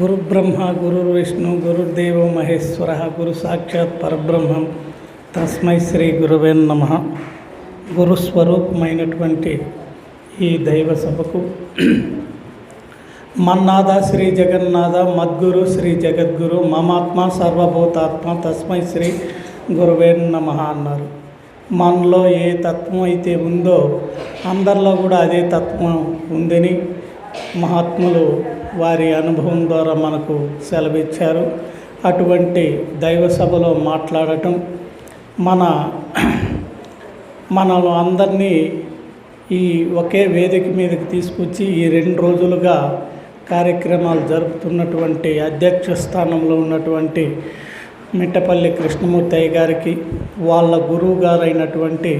గురుబ్రహ్మ గురుర్విష్ణు గురు విష్ణు మహేశ్వర గురు సాక్షాత్ పరబ్రహ్మం తస్మై శ్రీ గురువే నమ గురుస్వరూపమైనటువంటి ఈ దైవ సభకు మన్నాథ శ్రీ జగన్నాథ మద్గురు శ్రీ జగద్గురు మమాత్మ సర్వభూతాత్మ తస్మై శ్రీ గురువే నమ అన్నారు. మనలో ఏ తత్వం అయితే ఉందో అందరిలో కూడా అదే తత్వం ఉందని మహాత్ములు వారి అనుభవం ద్వారా మనకు సెలవిచ్చారు. అటువంటి దైవ సభలో మాట్లాడటం మన మనలో అందరినీ ఈ ఒకే వేదిక మీదకి తీసుకొచ్చి ఈ రెండు రోజులుగా కార్యక్రమాలు జరుపుతున్నటువంటి అధ్యక్ష స్థానంలో ఉన్నటువంటి మిట్టపల్లి కృష్ణమూర్తయ్య గారికి వాళ్ళ గురువు గారైనటువంటి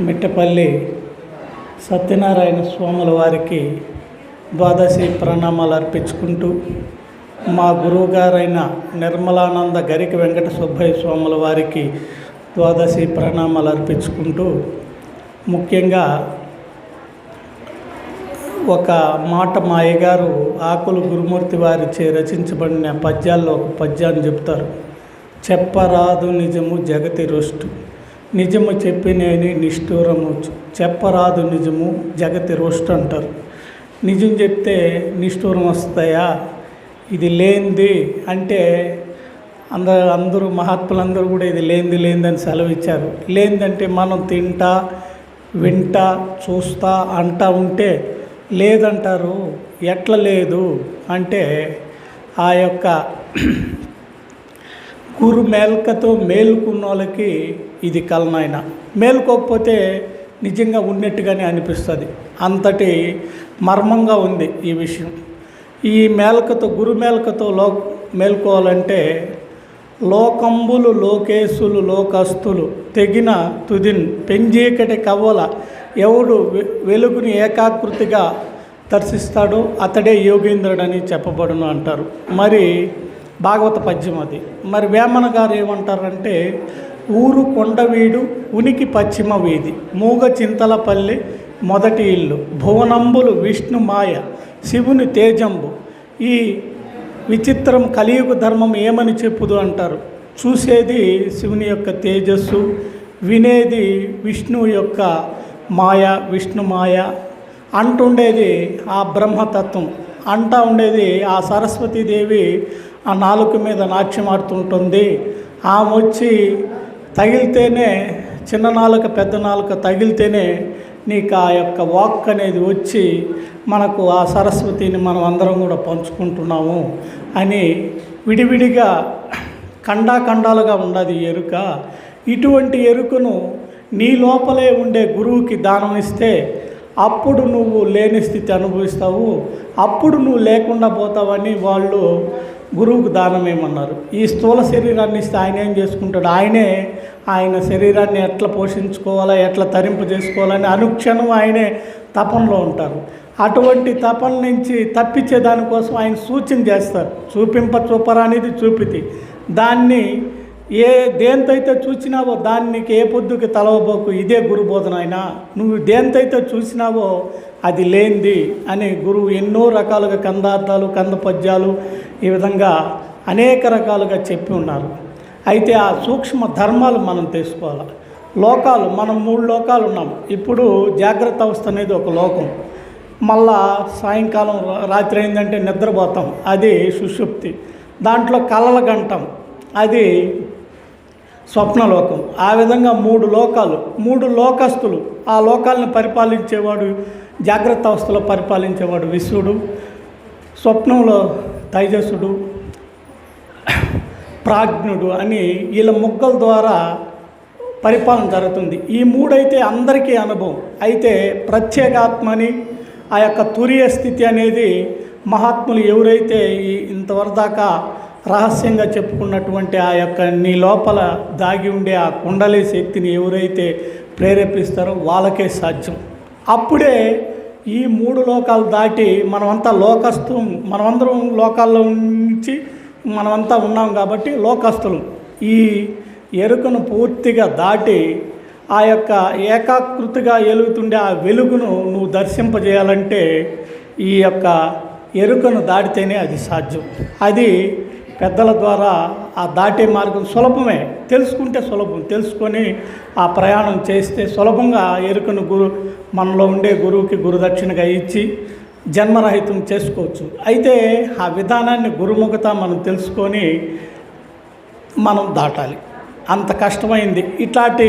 మిట్టపల్లి సత్యనారాయణ స్వాముల వారికి ద్వాదశి ప్రణామాలు అర్పించుకుంటూ మా గురువు గారైన నిర్మలానంద గరిక వెంకట సుబ్బయ్య స్వాముల వారికి ద్వాదశి ప్రణామాలు అర్పించుకుంటూ ముఖ్యంగా ఒక మాట మా అయ్యగారు ఆకులు గురుమూర్తి వారిచే రచించబడిన పద్యాల్లో ఒక పద్యాన్ని చెప్తారు. చెప్పరాదు నిజము జగతి రోష్టు. నిజము చెప్పినేని నిష్ఠూరము. చెప్పరాదు నిజము జగతి రోష్టు అంటారు. నిజం చెప్తే నిష్ఠూరం వస్తాయా? ఇది లేనిది అంటే అందరూ అందరూ మహాత్ములందరూ కూడా ఇది లేనిది లేనిదని సెలవు ఇచ్చారు లేనిదంటే మనం తింటా వింటా చూస్తా అంటా ఉంటే లేదంటారు. ఎట్లా లేదు? అంటే ఆ యొక్క గురు మేల్కతో మేలుకున్న వాళ్ళకి ఇది కలనాయన. మేలుకోకపోతే నిజంగా ఉన్నట్టుగానే అనిపిస్తుంది. అంతటి మర్మంగా ఉంది ఈ విషయం. ఈ మేలకతో గురు మేలకతో లో మేల్కోవాలంటే లోకంబులు లోకేశులు లోకస్తులు తెగిన తుదిన్ పెంజీకటి కవ్వల ఎవడు వె- వెలుగుని ఏకాకృతిగా దర్శిస్తాడో అతడే యోగేంద్రుడని చెప్పబడును అంటారు. మరి భాగవత పద్యం అది. మరి వేమన గారు ఏమంటారంటే ఊరు కొండవీడు ఉనికి పశ్చిమ వీధి మూగ చింతలపల్లి మొదటి ఇల్లు భువనంబులు విష్ణు మాయ శివుని తేజంబు. ఈ విచిత్రం కలియుగ ధర్మం ఏమని చెప్పుదు అంటారు? చూసేది శివుని యొక్క తేజస్సు వినేది విష్ణువు యొక్క మాయ విష్ణు మాయ. అంటుండేది ఆ బ్రహ్మతత్వం అంటా ఉండేది ఆ సరస్వతీదేవి ఆ నాలుక మీద నాట్యం ఆడుతుంటుంది. ఆమె వచ్చి తగిలితేనే చిన్న నాలుక పెద్ద నాలుక తగిలితేనే నీకు ఆ యొక్క వాక్ అనేది వచ్చి మనకు ఆ సరస్వతిని మనం అందరం కూడా పంచుకుంటున్నాము అని విడివిడిగా ఖండాఖండాలుగా ఉండదు ఈ ఎరుక. ఇటువంటి ఎరుకను నీ లోపలే ఉండే గురువుకి దానం ఇస్తే అప్పుడు నువ్వు లేని స్థితి అనుభవిస్తావు. అప్పుడు నువ్వు లేకుండా పోతావని వాళ్ళు గురువుకు దానం ఏమన్నారు? ఈ స్థూల శరీరాన్ని ఇస్తే ఆయన ఏం చేసుకుంటాడు? ఆయనే ఆయన శరీరాన్ని ఎట్లా పోషించుకోవాలా ఎట్లా తరింపు చేసుకోవాలని అనుక్షణం ఆయనే తపనలో ఉంటారు. అటువంటి తపన నుంచి తప్పించే దానికోసం ఆయన సూచన చేస్తారు. చూపింప చూపరా అనేది చూపితి. దాన్ని ఏ దేంతైతే చూసినావో దానికి ఏ పొద్దుకి తలవబోకు ఇదే గురు బోధన నువ్వు దేంతైతే చూసినావో అది లేనిది అని గురువు ఎన్నో రకాలుగా కందార్థాలు కంద పద్యాలు ఈ విధంగా అనేక రకాలుగా చెప్పి ఉన్నారు. అయితే ఆ సూక్ష్మ ధర్మాలు మనం తెలుసుకోవాలి. లోకాలు మనం మూడు లోకాలు ఉన్నాం. ఇప్పుడు జాగ్రత్త అవస్థ అనేది ఒక లోకం. మళ్ళా సాయంకాలం రాత్రి అయిందంటే నిద్రపోతాం. అది సుషుప్తి. దాంట్లో కలల గంటం. అది స్వప్నలోకం ఆ విధంగా మూడు లోకాలు మూడు లోకస్తులు. ఆ లోకాలను పరిపాలించేవాడు జాగ్రత్త అవస్థలో పరిపాలించేవాడు విశ్వడు. స్వప్నంలో తైజసుడు ప్రాజ్ఞుడు అని వీళ్ళ ముగ్గల ద్వారా పరిపాలన జరుగుతుంది. ఈ మూడైతే అందరికీ అనుభవం. అయితే ప్రత్యేకాత్మని ఆ యొక్క తురియ స్థితి అనేది మహాత్ములు ఎవరైతే ఈ ఇంతవరకు దాకా రహస్యంగా చెప్పుకున్నటువంటి ఆ యొక్క నీ లోపల దాగి ఉండే ఆ కుండలి శక్తిని ఎవరైతే ప్రేరేపిస్తారో వాళ్ళకే సాధ్యం. అప్పుడే ఈ మూడు లోకాలు దాటి మనమంతా లోకస్తు మనమందరం లోకాల్లో నుంచి మనమంతా ఉన్నాం కాబట్టి లోకస్తులు ఈ ఎరుకను పూర్తిగా దాటి ఆ యొక్క ఏకాకృతిగా ఎలుగుతుండే ఆ వెలుగును నువ్వు దర్శింపజేయాలంటే ఈ యొక్క ఎరుకను దాటితేనే అది సాధ్యం. అది పెద్దల ద్వారా ఆ దాటే మార్గం సులభమే. తెలుసుకుంటే సులభం. తెలుసుకొని ఆ ప్రయాణం చేస్తే సులభంగా ఎరుకను గురు మనలో ఉండే గురువుకి గురుదక్షిణగా ఇచ్చి జన్మరహితం చేసుకోవచ్చు. అయితే ఆ విధానాన్ని గురుముఖత మనం తెలుసుకొని మనం దాటాలి. అంత కష్టమైంది. ఇట్లాంటి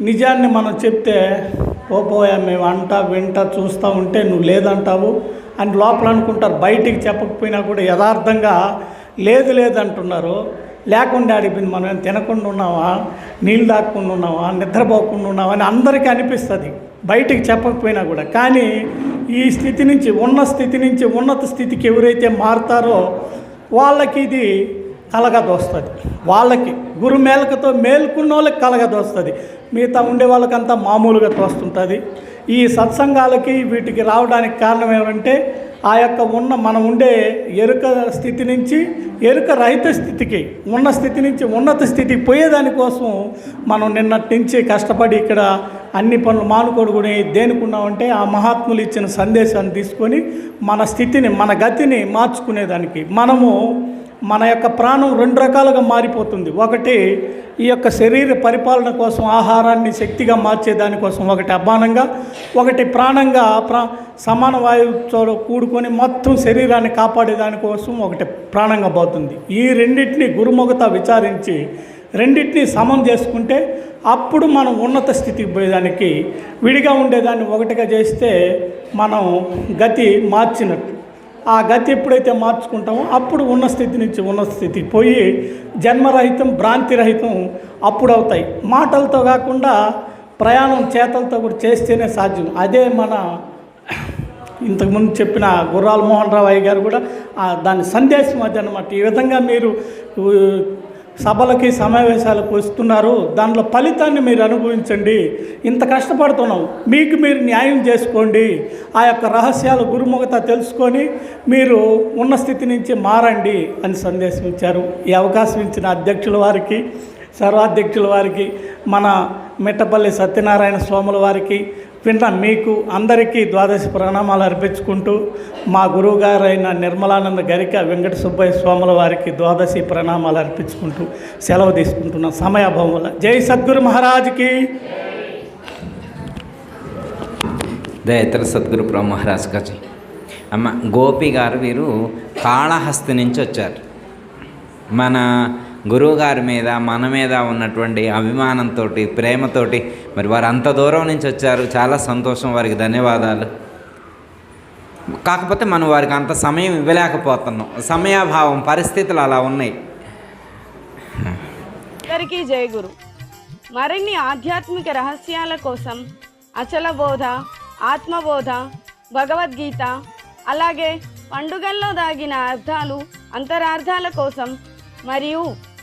నిజాన్ని మనం చెప్తే పోపోయా మేము అంటా వింటా చూస్తూ ఉంటే నువ్వు లేదంటావు అని లోపల అనుకుంటారు. బయటికి చెప్పకపోయినా కూడా యథార్థంగా లేదు లేదంటున్నారు లేకుండా అడిగింది మనం తినకుండా ఉన్నావా? నీళ్ళు దాక్కుండా ఉన్నావా? నిద్రపోకుండా ఉన్నావా? అని అందరికీ అనిపిస్తుంది. బయటికి చెప్పకపోయినా కూడా. కానీ ఈ స్థితి నుంచి ఉన్న స్థితి నుంచి ఉన్నత స్థితికి ఎవరైతే మారుతారో వాళ్ళకి ఇది కలగదోస్తుంది వాళ్ళకి గురు మేలకతో మేల్కున్న వాళ్ళకి కలగదోస్తుంది మిగతా ఉండే వాళ్ళకంతా మామూలుగా తోస్తుంటుంది. ఈ సత్సంగాలకి వీటికి రావడానికి కారణం ఏమంటే ఆ యొక్క ఉన్న మనం ఉండే ఎరుక స్థితి నుంచి ఎరుక రహిత స్థితికి ఉన్న స్థితి నుంచి ఉన్నత స్థితికి పోయేదానికోసం మనం నిన్నటి నుంచి కష్టపడి ఇక్కడ అన్ని పనులు మానుకోడుకుని దేనికున్నామంటే ఆ మహాత్ములు ఇచ్చిన సందేశాన్ని తీసుకొని మన స్థితిని మన గతిని మార్చుకునేదానికి మనము మన యొక్క ప్రాణం రెండు రకాలుగా మారిపోతుంది. ఒకటి ఈ యొక్క శరీర పరిపాలన కోసం ఆహారాన్ని శక్తిగా మార్చే దానికోసం ఒకటి అభానంగా ఒకటి ప్రాణంగా ప్రా సమాన వాయువుతో కూడుకొని మొత్తం శరీరాన్ని కాపాడే దానికోసం ఒకటి ప్రాణంగా పోతుంది. ఈ రెండింటిని గురుముఖత విచారించి రెండింటినీ సమం చేసుకుంటే అప్పుడు మనం ఉన్నత స్థితికి పోయేదానికి విడిగా ఉండేదాన్ని ఒకటిగా చేస్తే మనం గతి మార్చినట్టు. ఆ గతి ఎప్పుడైతే మార్చుకుంటామో అప్పుడు ఉన్న స్థితి నుంచి ఉన్న స్థితికి పోయి జన్మరహితం భ్రాంతిరహితం అప్పుడు అవుతాయి మాటలతో కాకుండా ప్రయాణం చేతలతో కూడా చేస్తేనే సాధ్యం. అదే మన ఇంతకుముందు చెప్పిన గుర్రాల మోహన్ రావు అయ్య గారు కూడా దాని సందేశం అది అనమాట ఈ విధంగా మీరు సభలకి సమావేశాలకు వస్తున్నారు దానిలో ఫలితాన్ని మీరు అనుభవించండి. ఇంత కష్టపడుతున్నాం మీకు మీరు న్యాయం చేసుకోండి. ఆ యొక్క రహస్యాలు గురుముఖత తెలుసుకొని మీరు ఉన్న స్థితి నుంచి మారండి అని సందేశం ఇచ్చారు. ఈ అవకాశం ఇచ్చిన అధ్యక్షుల వారికి సర్వాధ్యక్షుల వారికి మన మిట్టపల్లి సత్యనారాయణ స్వాముల వారికి విన్న మీకు అందరికీ ద్వాదశి ప్రణామాలు అర్పించుకుంటూ మా గురువు గారైన నిర్మలానంద గరిక వెంకట సుబ్బయ్య స్వాముల వారికి ద్వాదశి ప్రణామాలు అర్పించుకుంటూ సెలవు తీసుకుంటున్న సమయాభావం వల్ల. జై సద్గురు మహారాజ్కి. దయతర సద్గురు ప్రభు మహారాజ్ గారు. అమ్మ గోపి గారు వీరు కాళహస్తి నుంచి వచ్చారు. మన గురువు గారి మీద మన మీద ఉన్నటువంటి అభిమానంతో ప్రేమతోటి మరి వారు అంత దూరం నుంచి వచ్చారు. చాలా సంతోషం. వారికి ధన్యవాదాలు. కాకపోతే మనం వారికి అంత సమయం ఇవ్వలేకపోతున్నాం. సమయాభావం పరిస్థితులు అలా ఉన్నాయి. అందరికీ జయ గురు. మరిన్ని ఆధ్యాత్మిక రహస్యాల కోసం అచల బోధ ఆత్మబోధ భగవద్గీత అలాగే పండుగల్లో దాగిన అర్థాలు అంతరార్థాల కోసం మరియు